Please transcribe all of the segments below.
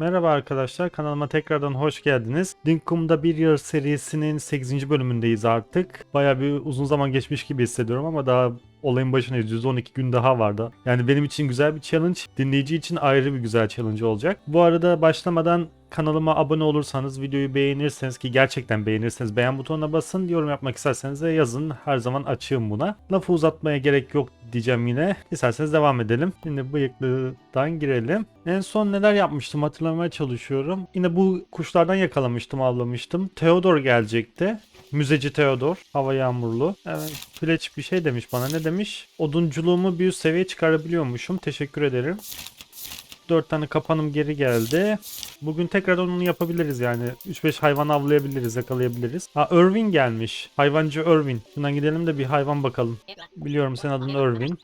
Merhaba arkadaşlar, kanalıma tekrardan hoş geldiniz. Dinkum'da Bir Year serisinin 8. bölümündeyiz artık. Baya bir uzun zaman geçmiş gibi hissediyorum ama daha olayın başındayız. 112 gün daha vardı. Yani benim için güzel bir challenge, dinleyici için ayrı bir güzel challenge olacak. Bu arada başlamadan kanalıma abone olursanız, videoyu beğenirseniz ki gerçekten beğenirseniz beğen butonuna basın. Yorum yapmak isterseniz de yazın. Her zaman açığım buna. Lafı uzatmaya gerek yok diyeceğim yine. İsterseniz devam edelim. Şimdi bıyıklıdan girelim. En son neler yapmıştım hatırlamaya çalışıyorum. Yine bu kuşlardan yakalamıştım, avlamıştım. Theodor gelecekti. Müzeci Theodor. Hava yağmurlu. Evet. Fletch bir şey demiş bana. Ne demiş? Odunculuğumu bir üst seviyeye çıkarabiliyormuşum. Teşekkür ederim. 4 tane kapanım geri geldi. Bugün tekrar onu yapabiliriz yani. 3-5 hayvan avlayabiliriz, yakalayabiliriz. Ha Irvin gelmiş. Hayvancı Irvin. Şundan gidelim de bir hayvan bakalım. Biliyorum senin adın Irvin.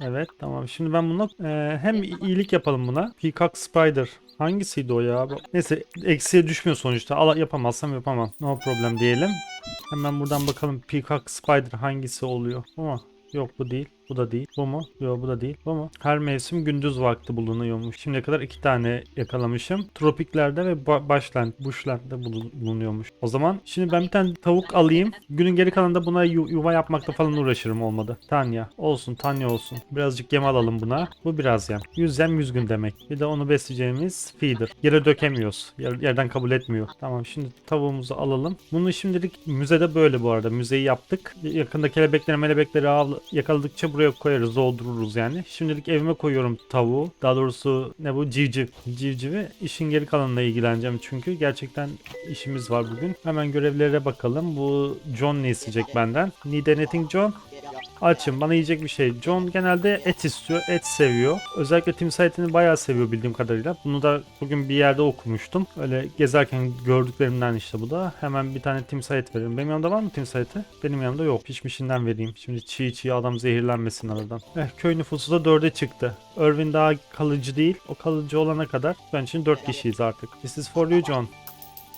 Evet tamam. Şimdi ben buna e, hem iyilik yapalım buna. Peacock Spider. Hangisiydi o ya? Neyse eksiye düşmüyor sonuçta. Al, yapamazsam yapamam. No problem diyelim. Hemen buradan bakalım Peacock Spider hangisi oluyor. Ama yok bu değil. Bu da değil. Bu mu? Yok bu da değil. Bu mu? Her mevsim gündüz vakti bulunuyormuş. Şimdiye kadar iki tane yakalamışım. Tropiklerde ve ba- başland, bulunuyormuş. O zaman şimdi ben bir tane tavuk alayım. Günün geri kalanında buna yu- yuva yapmakla falan uğraşırım olmadı. Tanya. Olsun Tanya olsun. Birazcık yem alalım buna. Bu biraz yem. Yüz yem yüz gün demek. Bir de onu besleyeceğimiz feeder. Yere dökemiyoruz. Yer- yerden kabul etmiyor. Tamam şimdi tavuğumuzu alalım. Bunu şimdilik müzede böyle bu arada. Müzeyi yaptık. Yakında kelebekleri melebekleri yakaladıkça buraya koyarız. Doldururuz yani. Şimdilik evime koyuyorum tavuğu. Daha doğrusu ne bu? Civciv. Civcivi. İşin geri kalanına ilgileneceğim çünkü. Gerçekten işimiz var bugün. Hemen görevlere bakalım. Bu John ne isteyecek benden? Need anything John? Açım bana yiyecek bir şey. John genelde et istiyor. Et seviyor. Özellikle timsah etini bayağı seviyor bildiğim kadarıyla. Bunu da bugün bir yerde okumuştum. Öyle gezerken gördüklerimden işte bu da. Hemen bir tane timsah et veririm. Benim yanımda var mı timsah eti? Benim yanımda yok. Pişmişinden vereyim. Şimdi çiğ çiğ adam zehirlenmesin aradan. Eh, köy nüfusu da dörde çıktı. Irvin daha kalıcı değil. O kalıcı olana kadar ben için dört kişiyiz artık. This is for you John.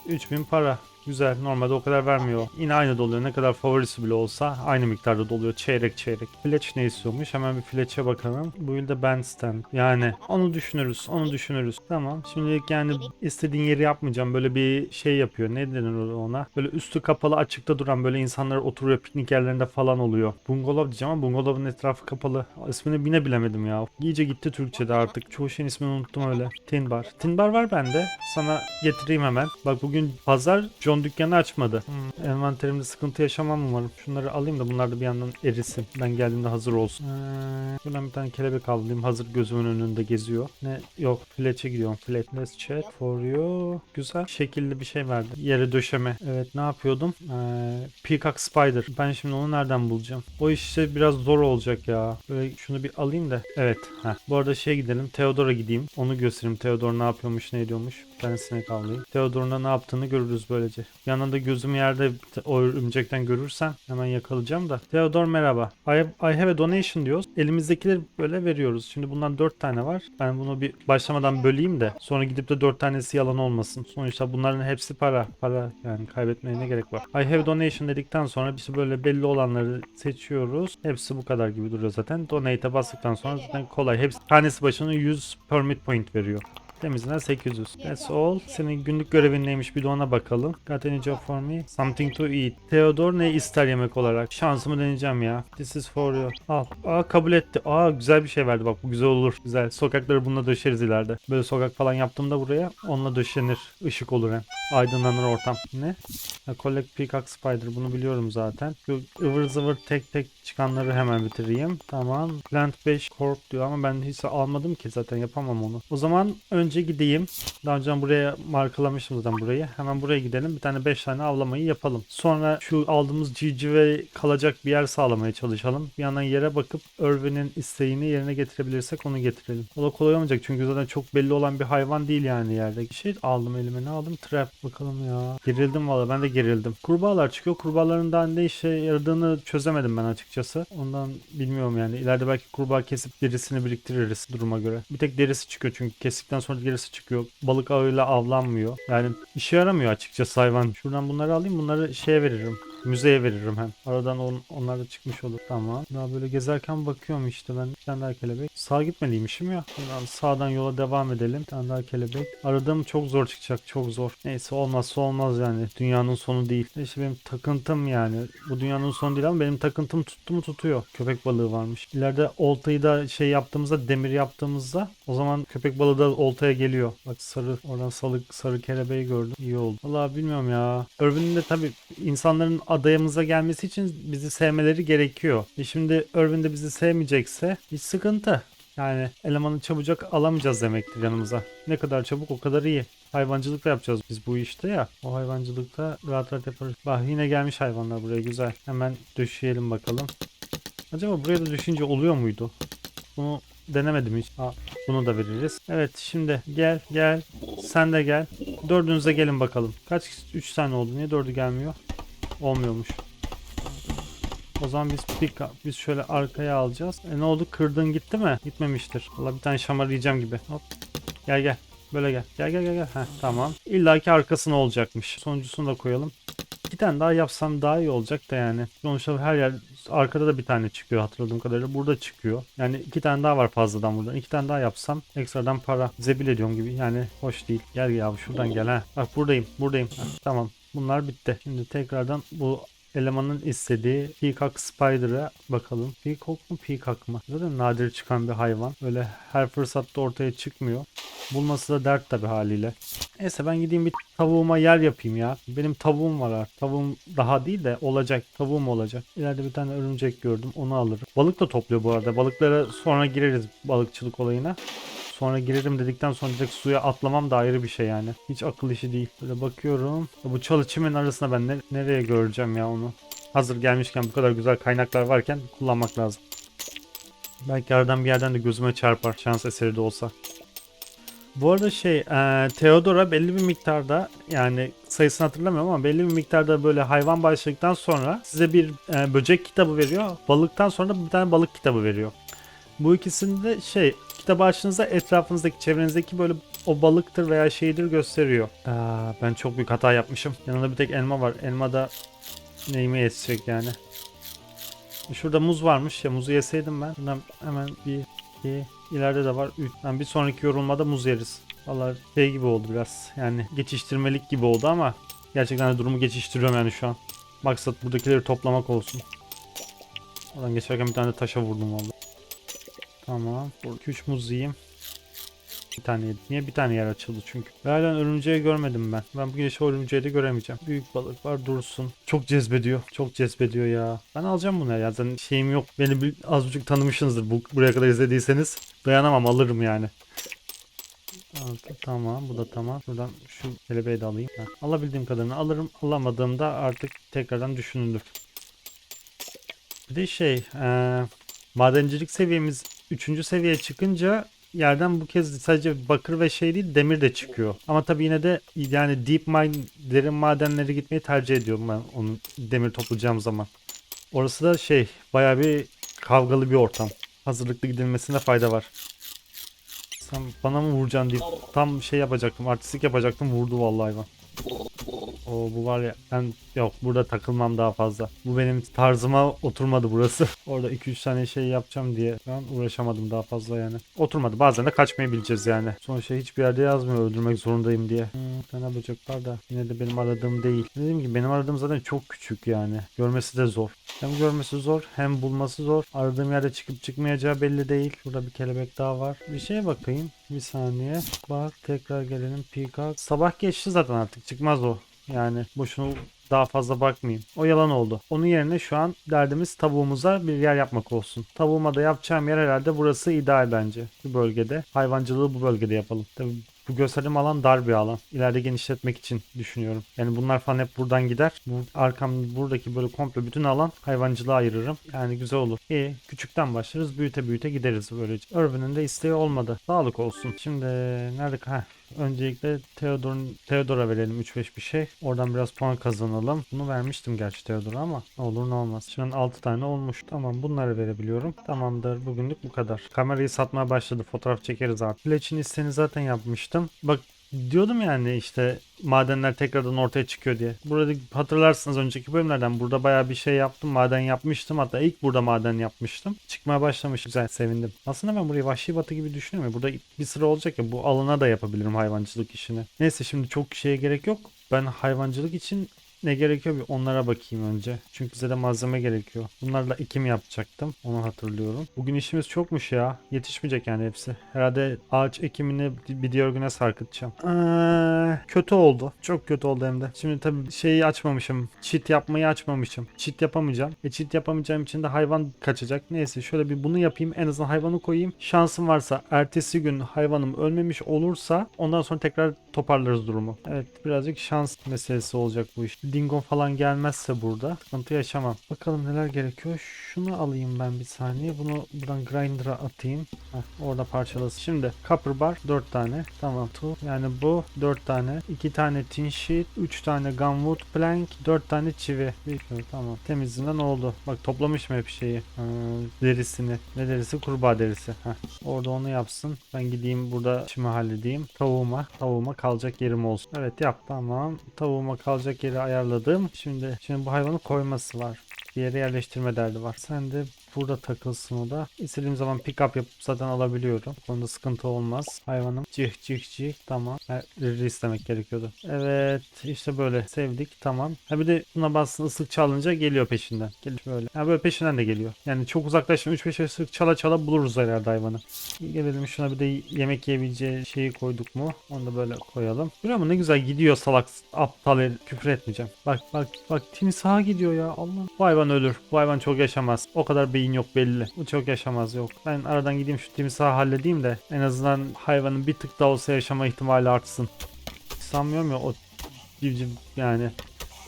3000 para. Güzel. Normalde o kadar vermiyor. Yine aynı doluyor. Ne kadar favorisi bile olsa aynı miktarda doluyor. Çeyrek çeyrek. Fletch ne istiyormuş? Hemen bir Fletch'e bakalım. Bu yılda bandstand. Yani onu düşünürüz. Onu düşünürüz. Tamam. Şimdilik yani istediğin yeri yapmayacağım. Böyle bir şey yapıyor. Ne denir ona? Böyle üstü kapalı açıkta duran böyle insanlar oturuyor piknik yerlerinde falan oluyor. Bungalov diyeceğim ama bungalovun etrafı kapalı. İsmini bine bilemedim ya. İyice gitti Türkçe'de artık. Çoğu şeyin ismini unuttum öyle. Tin bar. Tin bar var bende. Sana getireyim hemen. Bak bugün pazar John dükkanı açmadı. Hmm. Envanterimde sıkıntı yaşamam umarım. Şunları alayım da bunlar da bir yandan erisin. Ben geldiğimde hazır olsun. Ee, buradan bir tane kelebek alayım. Hazır gözümün önünde geziyor. Ne? Yok. Fletch'e gidiyorum. Let's check for you. Güzel. Şekilli bir şey verdi. Yere döşeme. Evet ne yapıyordum? Ee, Peacock Spider. Ben şimdi onu nereden bulacağım? O işte biraz zor olacak ya. Böyle şunu bir alayım da. Evet. Heh. Bu arada şey gidelim. Theodor'a gideyim. Onu göstereyim. Theodor ne yapıyormuş, ne ediyormuş. Bir tane sinek avlayayım. Theodor'un da ne yaptığını görürüz böylece. Yanında gözüm yerde o örümcekten görürsem hemen yakalayacağım da. Theodor merhaba. I have a donation diyoruz. Elimizdekileri böyle veriyoruz. Şimdi bundan 4 tane var. Ben bunu bir başlamadan böleyim de sonra gidip de 4 tanesi yalan olmasın. Sonuçta bunların hepsi para. Para yani kaybetmeye ne gerek var. I have donation dedikten sonra işte böyle belli olanları seçiyoruz. Hepsi bu kadar gibi duruyor zaten. Donate'e bastıktan sonra zaten kolay. Hepsi tanesi başına 100 permit point veriyor. Temizine 800. That's all. Senin günlük görevin neymiş bir de ona bakalım. Got any job for me? Something to eat. Theodor ne ister yemek olarak? Şansımı deneyeceğim ya. This is for you. Al. Aa kabul etti. Aa güzel bir şey verdi bak bu güzel olur. Güzel. Sokakları bununla döşeriz ileride. Böyle sokak falan yaptığımda buraya onunla döşenir. Işık olur hem. Aydınlanır ortam. Ne? Ha, collect Peacock Spider. Bunu biliyorum zaten. Şu ıvır zıvır tek tek çıkanları hemen bitireyim. Tamam. Plant 5 Corp diyor ama ben hiç almadım ki zaten yapamam onu. O zaman önce gideyim. Daha önce buraya markalamıştım zaten burayı. Hemen buraya gidelim. Bir tane 5 tane avlamayı yapalım. Sonra şu aldığımız civcive kalacak bir yer sağlamaya çalışalım. Bir yandan yere bakıp Irvin'in isteğini yerine getirebilirsek onu getirelim. O da kolay olmayacak çünkü zaten çok belli olan bir hayvan değil yani yerde. Bir şey aldım elime ne aldım? Trap. Bakalım ya. Gerildim valla ben de gerildim. Kurbağalar çıkıyor. Kurbağaların da ne işe yaradığını çözemedim ben açıkçası. Ondan bilmiyorum yani. İleride belki kurbağa kesip derisini biriktiririz duruma göre. Bir tek derisi çıkıyor çünkü kestikten sonra gerisi çıkıyor. Balık ağıyla avlanmıyor. Yani işe yaramıyor açıkçası hayvan. Şuradan bunları alayım bunları şeye veririm. Müzeye veririm hem. Aradan on, onlar da çıkmış olur. Tamam. Daha böyle gezerken bakıyorum işte ben. Bir tane daha kelebek. Sağa gitmeliymişim ya. Buradan sağdan yola devam edelim. Bir tane daha kelebek. Aradığım çok zor çıkacak. Çok zor. Neyse olmazsa olmaz yani. Dünyanın sonu değil. İşte benim takıntım yani. Bu dünyanın sonu değil ama benim takıntım tuttu mu tutuyor. Köpek balığı varmış. İleride oltayı da şey yaptığımızda demir yaptığımızda o zaman köpek balığı da oltaya geliyor. Bak sarı oradan sarı, sarı kelebeği gördüm. İyi oldu. Vallahi bilmiyorum ya. Irvin'in de tabii insanların adayımıza gelmesi için bizi sevmeleri gerekiyor. E şimdi Irvin de bizi sevmeyecekse bir sıkıntı. Yani elemanı çabucak alamayacağız demektir yanımıza. Ne kadar çabuk o kadar iyi. Hayvancılık da yapacağız biz bu işte ya. O hayvancılıkta rahat rahat yaparız. Bak yine gelmiş hayvanlar buraya güzel. Hemen döşeyelim bakalım. Acaba buraya da düşünce oluyor muydu? Bunu denemedim hiç. Aa, bunu da veririz. Evet şimdi gel gel. Sen de gel. Dördünüze gelin bakalım. Kaç? Üç tane oldu. Niye dördü gelmiyor? Olmuyormuş. O zaman biz pika, biz şöyle arkaya alacağız. E ne oldu? Kırdın gitti mi? Gitmemiştir. Valla bir tane şamar yiyeceğim gibi. Hop. Gel gel. Böyle gel. Gel gel gel gel. Heh, tamam. İlla ki arkasına olacakmış. Sonuncusunu da koyalım. Bir tane daha yapsam daha iyi olacak da yani. Sonuçta her yer arkada da bir tane çıkıyor hatırladığım kadarıyla. Burada çıkıyor. Yani iki tane daha var fazladan buradan. İki tane daha yapsam ekstradan para zebil ediyorum gibi. Yani hoş değil. Gel ya şuradan gel ha. Bak buradayım. Buradayım. Heh, tamam. Bunlar bitti. Şimdi tekrardan bu elemanın istediği Peacock Spider'a bakalım. Peacock mu Peacock mı? Zaten nadir çıkan bir hayvan. Öyle her fırsatta ortaya çıkmıyor. Bulması da dert tabi haliyle. Neyse ben gideyim bir tavuğuma yer yapayım ya. Benim tavuğum var artık. Tavuğum daha değil de olacak. Tavuğum olacak. İleride bir tane örümcek gördüm. Onu alırım. Balık da topluyor bu arada. Balıklara sonra gireriz balıkçılık olayına. Sonra girerim dedikten sonra direkt suya atlamam da ayrı bir şey yani. Hiç akıl işi değil. Böyle bakıyorum. Bu çalı çimin arasında ben ne- nereye göreceğim ya onu. Hazır gelmişken bu kadar güzel kaynaklar varken kullanmak lazım. Belki aradan bir yerden de gözüme çarpar. Şans eseri de olsa. Bu arada şey, e, Theodora belli bir miktarda yani sayısını hatırlamıyorum ama belli bir miktarda böyle hayvan başladıktan sonra size bir e, böcek kitabı veriyor. Balıktan sonra da bir tane balık kitabı veriyor. Bu ikisinde şey kitabı açtığınızda etrafınızdaki çevrenizdeki böyle o balıktır veya şeydir gösteriyor. Aa, ben çok büyük hata yapmışım. Yanında bir tek elma var. Elma da neyime yetecek yani. Şurada muz varmış ya muzu yeseydim ben. Buradan hemen bir iki ileride de var 3. Yani bir sonraki yorulmada muz yeriz. Vallahi şey gibi oldu biraz. Yani geçiştirmelik gibi oldu ama gerçekten de durumu geçiştiriyorum yani şu an. Maksat buradakileri toplamak olsun. Oradan geçerken bir tane taşa vurdum vallahi. Tamam. 2-3 muz yiyeyim. Bir tane yedim. Niye bir tane yer açıldı çünkü. Halen örümceği görmedim ben. Ben bu gece o örümceği de göremeyeceğim. Büyük balık var dursun. Çok cezbediyor. Çok cezbediyor ya. Ben alacağım bunu ya. Zaten şeyim yok. Beni bir, az buçuk tanımışsınızdır bu, buraya kadar izlediyseniz. Dayanamam alırım yani. Altı, Tamam bu da tamam. Şuradan şu kelebeği de alayım. Ha, alabildiğim kadarını alırım. Alamadığımda artık tekrardan düşünülür. Bir de şey eee, madencilik seviyemiz 3. seviyeye çıkınca yerden bu kez sadece bakır ve şey değil demir de çıkıyor. Ama tabii yine de yani deep mine derin madenlere gitmeyi tercih ediyorum ben onu demir toplayacağım zaman. Orası da şey bayağı bir kavgalı bir ortam. Hazırlıklı gidilmesine fayda var. Sen bana mı vuracaksın deyip tam şey yapacaktım artistik yapacaktım vurdu vallahi hayvan. O bu var ya ben yok burada takılmam daha fazla. Bu benim tarzıma oturmadı burası. Orada 2-3 tane şey yapacağım diye ben uğraşamadım daha fazla yani. Oturmadı. Bazen de kaçmayı bileceğiz yani. Sonuçta hiçbir yerde yazmıyor öldürmek zorundayım diye. Hmm, tane böcek var da yine de benim aradığım değil. Dediğim gibi benim aradığım zaten çok küçük yani. Görmesi de zor. Hem görmesi zor hem bulması zor. Aradığım yerde çıkıp çıkmayacağı belli değil. Burada bir kelebek daha var. Bir şeye bakayım. Bir saniye. Bak tekrar gelelim. Peacock. Sabah geçti zaten artık. Çıkmaz o. Yani boşuna daha fazla bakmayayım. O yalan oldu. Onun yerine şu an derdimiz tavuğumuza bir yer yapmak olsun. Tavuğuma da yapacağım yer herhalde burası ideal bence. Bu bölgede. Hayvancılığı bu bölgede yapalım. Tabii bu gösterim alan dar bir alan. İleride genişletmek için düşünüyorum. Yani bunlar falan hep buradan gider. Bu arkam buradaki böyle komple bütün alan hayvancılığa ayırırım. Yani güzel olur. İyi. Küçükten başlarız. Büyüte büyüte gideriz böylece. Irvin'in de isteği olmadı. Sağlık olsun. Şimdi nerede? Heh. Öncelikle Theodor'un Theodor'a verelim 3-5 bir şey. Oradan biraz puan kazanalım. Bunu vermiştim gerçi Theodor'a ama ne olur ne olmaz. An 6 tane olmuş. Tamam bunları verebiliyorum. Tamamdır. Bugünlük bu kadar. Kamerayı satmaya başladı. Fotoğraf çekeriz artık. Fletch'in isteğini zaten yapmıştım. Bak Diyordum yani işte madenler tekrardan ortaya çıkıyor diye. Burada hatırlarsınız önceki bölümlerden burada bayağı bir şey yaptım. Maden yapmıştım. Hatta ilk burada maden yapmıştım. Çıkmaya başlamış. Güzel sevindim. Aslında ben burayı vahşi batı gibi düşünüyorum. Burada bir sıra olacak ya bu alana da yapabilirim hayvancılık işini. Neyse şimdi çok şeye gerek yok. Ben hayvancılık için ne gerekiyor bir onlara bakayım önce. Çünkü bize de malzeme gerekiyor. Bunlarla ekim yapacaktım. Onu hatırlıyorum. Bugün işimiz çokmuş ya. Yetişmeyecek yani hepsi. Herhalde ağaç ekimini bir diğer güne sarkıtacağım. Ee, kötü oldu. Çok kötü oldu hem de. Şimdi tabii şeyi açmamışım. Çit yapmayı açmamışım. Çit yapamayacağım. E çit yapamayacağım için de hayvan kaçacak. Neyse şöyle bir bunu yapayım. En azından hayvanı koyayım. Şansım varsa ertesi gün hayvanım ölmemiş olursa ondan sonra tekrar toparlarız durumu. Evet birazcık şans meselesi olacak bu iş. Dingo falan gelmezse burada sıkıntı yaşamam. Bakalım neler gerekiyor. Şunu alayım ben bir saniye. Bunu buradan grinder'a atayım. Heh, orada parçalasın. Şimdi copper bar 4 tane. Tamam tool. Yani bu 4 tane. 2 tane tin sheet. 3 tane gunwood plank. 4 tane çivi. Bir, tamam. Temizliğinden oldu. Bak toplamışım hep şeyi. Ee, derisini. Ne derisi? Kurbağa derisi. Heh. Orada onu yapsın. Ben gideyim burada işimi halledeyim. Tavuğuma. Tavuğuma kalacak yerim olsun. Evet yap tamam. Tavuğuma kalacak yeri ayarladım. Şimdi şimdi bu hayvanı koyması var. Bir yere yerleştirme derdi var. Sen de burada takılsın o da. İstediğim zaman pick up yapıp zaten alabiliyorum. Onda sıkıntı olmaz. Hayvanım cih cih cih tamam. Riri istemek gerekiyordu. Evet işte böyle sevdik tamam. Ha bir de buna bassın ıslık çalınca geliyor peşinden. Geliyor böyle. Ha böyle peşinden de geliyor. Yani çok uzaklaşma 3-5 ıslık çala çala buluruz herhalde hayvanı. Gelelim şuna bir de yemek yiyebileceği şeyi koyduk mu? Onu da böyle koyalım. Görüyor musun ne güzel gidiyor salak aptal küfür etmeyeceğim. Bak bak bak timsaha gidiyor ya Allah. Bu hayvan ölür. Bu hayvan çok yaşamaz. O kadar beyin yok belli. Bu çok yaşamaz yok. Ben aradan gideyim şu timsahı halledeyim de en azından hayvanın bir tık daha olsa yaşama ihtimali artsın. Sanmıyorum ya o civciv yani.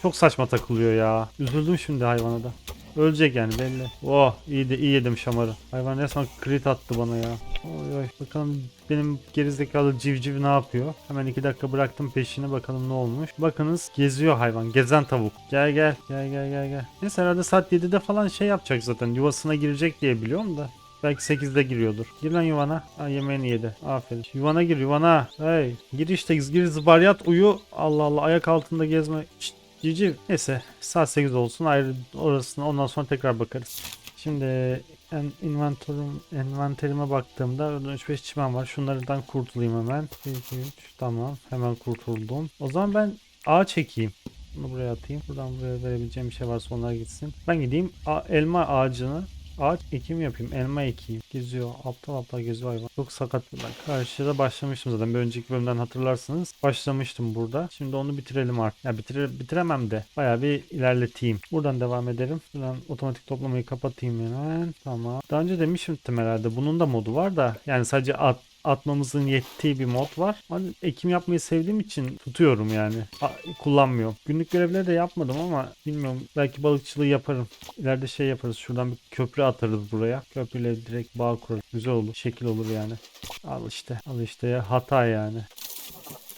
Çok saçma takılıyor ya. Üzüldüm şimdi hayvana da. Ölecek yani belli. Oh iyi de iyi yedim şamarı. Hayvan resmen crit attı bana ya. Oy oy bakalım benim gerizekalı civciv ne yapıyor? Hemen iki dakika bıraktım peşini bakalım ne olmuş. Bakınız geziyor hayvan. Gezen tavuk. Gel gel gel gel gel gel. Neyse herhalde saat 7'de falan şey yapacak zaten. Yuvasına girecek diye biliyorum da. Belki 8'de giriyordur. Gir lan yuvana. Ha, yemeğini yedi. Aferin. Yuvana gir yuvana. Hey. Gir işte gir zıbaryat uyu. Allah Allah ayak altında gezme. Şşt, civciv. Neyse saat 8 olsun ayrı orasına ondan sonra tekrar bakarız. Şimdi en inventörüm, envanterime baktığımda 3-5 çimen var. Şunlardan kurtulayım hemen. 1, 2, 3 tamam. Hemen kurtuldum. O zaman ben ağaç ekeyim. Bunu buraya atayım. Buradan buraya verebileceğim bir şey varsa onlar gitsin. Ben gideyim a- elma ağacını Ağaç ekim yapayım. Elma ekeyim. Geziyor. Aptal aptal geziyor hayvan. Çok sakat. Ben karşıda başlamıştım zaten. Bir önceki bölümden hatırlarsınız. Başlamıştım burada. Şimdi onu bitirelim artık. Ya bitire, bitiremem de. Bayağı bir ilerleteyim. Buradan devam ederim. Buradan otomatik toplamayı kapatayım hemen. Tamam. Daha önce demiştim herhalde. Bunun da modu var da. Yani sadece at atmamızın yettiği bir mod var. Hani ekim yapmayı sevdiğim için tutuyorum yani. A- kullanmıyorum. Günlük görevleri de yapmadım ama bilmiyorum. Belki balıkçılığı yaparım. İleride şey yaparız. Şuradan bir köprü atarız buraya. Köprüyle direkt bağ kurarız. Güzel olur. Şekil olur yani. Al işte. Al işte ya. Hata yani.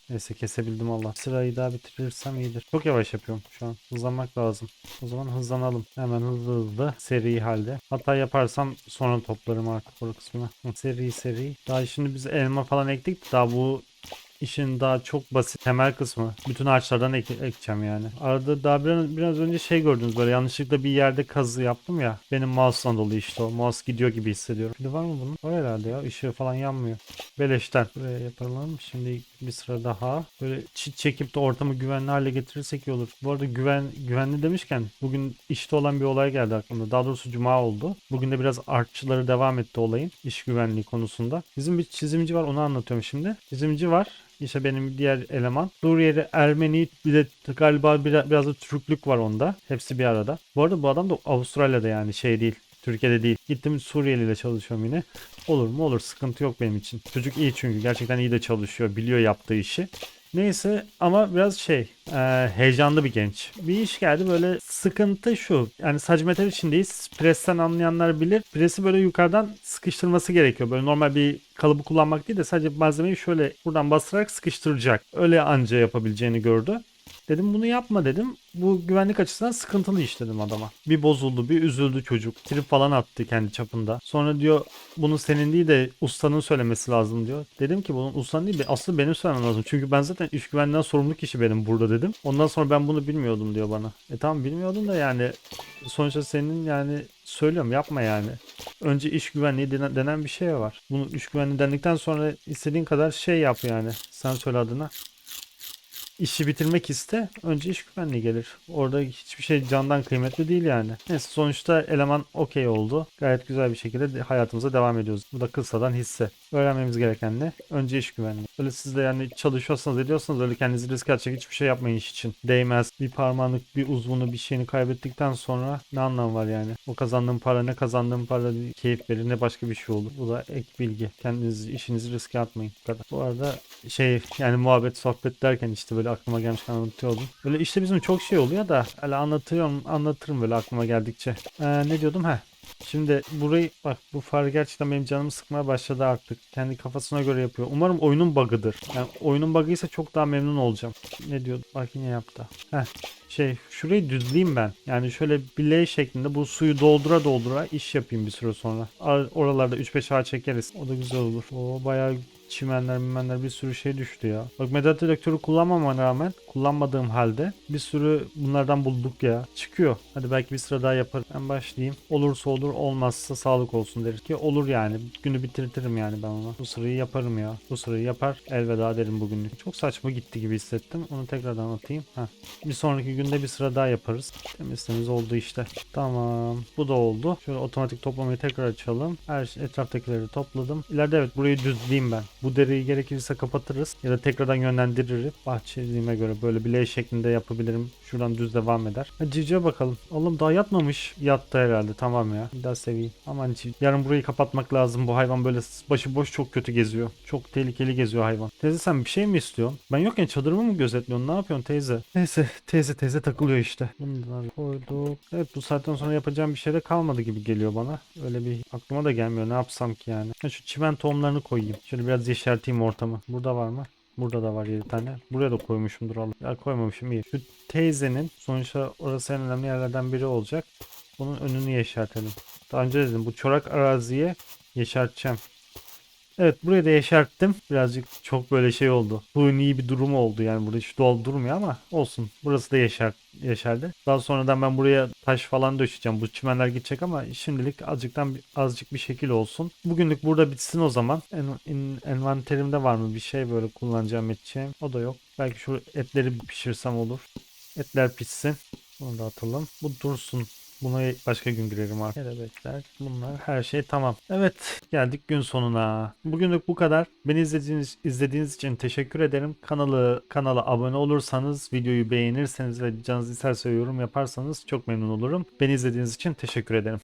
Neyse kesebildim Allah. Sırayı daha bitirirsem iyidir. Çok yavaş yapıyorum şu an. Hızlanmak lazım. O zaman hızlanalım. Hemen hızlı hızlı. Seri halde. Hata yaparsam sonra toplarım artık o kısmına. Seri seri. Daha şimdi biz elma falan ektik. Daha bu işin daha çok basit temel kısmı. Bütün ağaçlardan ek- ekeceğim yani. Arada daha biraz, biraz önce şey gördünüz böyle yanlışlıkla bir yerde kazı yaptım ya. Benim mouse'dan dolayı işte o. Mouse gidiyor gibi hissediyorum. De var mı bunun? Var herhalde ya. Işığı falan yanmıyor. Beleşten. Buraya yapalım. Şimdi bir sıra daha. Böyle çit çekip de ortamı güvenli hale getirirsek iyi olur. Bu arada güven güvenli demişken bugün işte olan bir olay geldi aklıma. Daha doğrusu cuma oldu. Bugün de biraz artçıları devam etti olayın. iş güvenliği konusunda. Bizim bir çizimci var onu anlatıyorum şimdi. Çizimci var. İşte benim diğer eleman. Suriyeli, Ermeni bir de galiba biraz, da Türklük var onda. Hepsi bir arada. Bu arada bu adam da Avustralya'da yani şey değil. Türkiye'de değil. Gittim Suriyeli ile çalışıyorum yine. Olur mu olur sıkıntı yok benim için. Çocuk iyi çünkü gerçekten iyi de çalışıyor. Biliyor yaptığı işi. Neyse ama biraz şey e, heyecanlı bir genç. Bir iş geldi böyle sıkıntı şu. Yani sadece metal için değil presten anlayanlar bilir. Presi böyle yukarıdan sıkıştırması gerekiyor. Böyle normal bir kalıbı kullanmak değil de sadece malzemeyi şöyle buradan bastırarak sıkıştıracak. Öyle anca yapabileceğini gördü. Dedim bunu yapma dedim. Bu güvenlik açısından sıkıntılı iş dedim adama. Bir bozuldu, bir üzüldü çocuk. Trip falan attı kendi çapında. Sonra diyor bunu senin değil de ustanın söylemesi lazım diyor. Dedim ki bunun ustanın değil de aslı benim söylemem lazım. Çünkü ben zaten iş güvenliğinden sorumlu kişi benim burada dedim. Ondan sonra ben bunu bilmiyordum diyor bana. E tamam bilmiyordum da yani sonuçta senin yani söylüyorum yapma yani. Önce iş güvenliği denen, denen bir şey var. Bunu iş güvenliği dendikten sonra istediğin kadar şey yap yani. Sen söyle adına. İşi bitirmek iste. Önce iş güvenliği gelir. Orada hiçbir şey candan kıymetli değil yani. Neyse sonuçta eleman okey oldu. Gayet güzel bir şekilde de- hayatımıza devam ediyoruz. Bu da kısadan hisse. Öğrenmemiz gereken ne? Önce iş güvenliği. Öyle siz de yani çalışıyorsanız ediyorsanız öyle kendinizi riske atacak hiçbir şey yapmayın iş için. Değmez. Bir parmağını, bir uzvunu, bir şeyini kaybettikten sonra ne anlam var yani? O kazandığın para ne kazandığın para bir keyif verir ne başka bir şey olur. Bu da ek bilgi. Kendinizi, işinizi riske atmayın. Bu kadar. Bu arada şey yani muhabbet sohbet derken işte böyle aklıma gelmişken anlatıyordum. Böyle işte bizim çok şey oluyor da öyle anlatıyorum anlatırım böyle aklıma geldikçe. Ee, ne diyordum ha? Şimdi burayı bak bu fare gerçekten benim canımı sıkmaya başladı artık. Kendi kafasına göre yapıyor. Umarım oyunun bug'ıdır. Yani oyunun bug'ıysa çok daha memnun olacağım. Ne diyordu? Bak yine yaptı. Heh şey şurayı düzleyeyim ben. Yani şöyle bir L şeklinde bu suyu doldura doldura iş yapayım bir süre sonra. Ar- Oralarda 3-5 ağaç çekeriz. O da güzel olur. O bayağı çimenler mimenler bir sürü şey düştü ya. Bak metal dedektörü kullanmama rağmen kullanmadığım halde bir sürü bunlardan bulduk ya. Çıkıyor. Hadi belki bir sıra daha yaparım. Ben başlayayım. Olursa olur olmazsa sağlık olsun deriz ki olur yani. Günü bitirtirim yani ben ona. Bu sırayı yaparım ya. Bu sırayı yapar elveda derim bugünlük. Çok saçma gitti gibi hissettim. Onu tekrardan atayım. Heh. Bir sonraki günde bir sıra daha yaparız. Temiz oldu işte. Tamam. Bu da oldu. Şöyle otomatik toplamayı tekrar açalım. Her şey, etraftakileri topladım. İleride evet burayı düzleyeyim ben. Bu deriyi gerekirse kapatırız. Ya da tekrardan yönlendiririz. Bahçeliğime göre böyle bir şeklinde yapabilirim. Şuradan düz devam eder. Ha, civcive bakalım. Oğlum daha yatmamış. Yattı herhalde. Tamam ya. Bir daha seveyim. Aman civ. Yarın burayı kapatmak lazım. Bu hayvan böyle başıboş çok kötü geziyor. Çok tehlikeli geziyor hayvan. Teyze sen bir şey mi istiyorsun? Ben yokken çadırımı mı gözetliyorsun? Ne yapıyorsun teyze? Neyse teyze teyze takılıyor işte. Bunları koyduk. Evet bu saatten sonra yapacağım bir şey de kalmadı gibi geliyor bana. Öyle bir aklıma da gelmiyor. Ne yapsam ki yani? Ha, şu çimen tohumlarını koyayım. Şöyle biraz yeşerteyim ortamı. Burada var mı? Burada da var 7 tane. Buraya da koymuşumdur Allah. Ya koymamışım iyi. Şu teyzenin sonuçta orası en önemli yerlerden biri olacak. Bunun önünü yeşertelim. Daha önce dedim bu çorak araziye yeşerteceğim. Evet burayı da yeşerttim. Birazcık çok böyle şey oldu. Suyun iyi bir durumu oldu yani burada hiç doğal durmuyor ama olsun. Burası da yeşer, yeşerdi. Daha sonradan ben buraya taş falan döşeceğim. Bu çimenler gidecek ama şimdilik azıcıktan azıcık bir şekil olsun. Bugünlük burada bitsin o zaman. En, en- envanterimde var mı bir şey böyle kullanacağım edeceğim. O da yok. Belki şu etleri pişirsem olur. Etler pişsin. Bunu da atalım. Bu dursun. Buna başka gün girerim artık. Kelebekler, bunlar her şey tamam. Evet, geldik gün sonuna. Bugünlük bu kadar. Beni izlediğiniz izlediğiniz için teşekkür ederim. Kanalı kanala abone olursanız, videoyu beğenirseniz ve canınız isterse yorum yaparsanız çok memnun olurum. Beni izlediğiniz için teşekkür ederim.